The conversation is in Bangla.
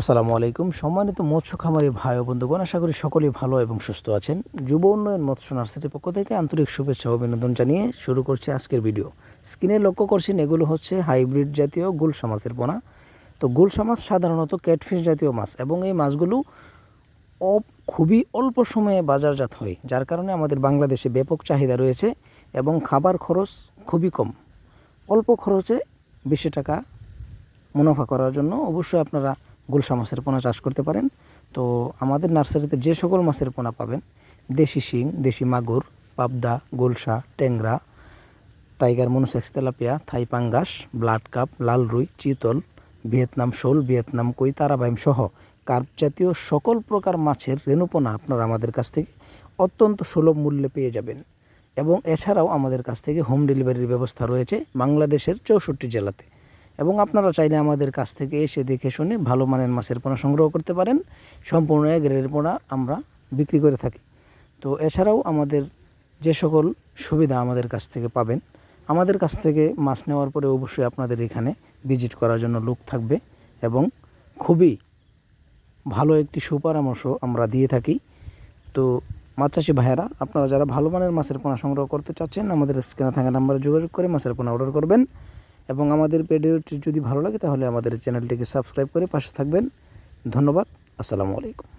আসসালামু আলাইকুম। সম্মানিত মৎস্য খামারি ভাই ও বন্ধুগণ, আশা করি সকলেই ভালো এবং সুস্থ আছেন। যুব উন্নয়ন মৎস্য নার্সারির পক্ষ থেকে আন্তরিক শুভেচ্ছা অভিনন্দন জানিয়ে শুরু করছি আজকের ভিডিও। স্ক্রিনে লক্ষ্য করছেন, এগুলো হচ্ছে হাইব্রিড জাতীয় গুলশা মাছের পোনা। তো গুলশা মাছ সাধারণত ক্যাটফিশ জাতীয় মাছ এবং এই মাছগুলো খুবই অল্প সময়ে বাজারজাত হয়, যার কারণে আমাদের বাংলাদেশে ব্যাপক চাহিদা রয়েছে এবং খাবার খরচ খুবই কম। অল্প খরচে বেশি টাকা মুনাফা করার জন্য অবশ্যই আপনারা গুলশা মাছের পোনা চাষ করতে পারেন। তো আমাদের নার্সারিতে যে সকল মাছের পোনা পাবেন, দেশি শিং, দেশি মাগুর, পাবদা, গুলশা, ট্যাংরা, টাইগার মনোসেক্স, তেলাপিয়া, থাই পাঙ্গাস, ব্লাড কাপ, লাল রুই, চিতল, ভিয়েতনাম শোল, ভিয়েতনাম কই, তারাবাইম সহ কার্প জাতীয় সকল প্রকার মাছের রেণুপোনা আপনারা আমাদের কাছ থেকে অত্যন্ত সুলভ মূল্যে পেয়ে যাবেন। এবং এছাড়াও আমাদের কাছ থেকে হোম ডেলিভারির ব্যবস্থা রয়েছে বাংলাদেশের চৌষট্টি জেলাতে। এবং আপনারা চাইলে আমাদের কাছ থেকে এসে দেখে শুনে ভালো মানের মাছের পোনা সংগ্রহ করতে পারেন। সম্পূর্ণ গ্রেডের পোনা আমরা বিক্রি করে থাকি। তো এছাড়াও আমাদের যে সকল সুবিধা আমাদের কাছ থেকে পাবেন, আমাদের কাছ থেকে মাছ নেওয়ার পরে অবশ্যই আপনাদের এখানে ভিজিট করার জন্য লোক থাকবে এবং খুবই ভালো একটি সুপরামর্শ আমরা দিয়ে থাকি। তো মাছ ভাইয়েরা, আপনারা যারা ভালো মানের মাছের পোনা সংগ্রহ করতে চাচ্ছেন, আমাদের স্ক্রিনে থাকা নাম্বারে যোগাযোগ করে মাছের পোনা অর্ডার করবেন। এবং আমাদের ভিডিওটি যদি ভালো লাগে তাহলে আমাদের চ্যানেলটিকে সাবস্ক্রাইব করে পাশে থাকবেন। ধন্যবাদ। আসসালামু আলাইকুম।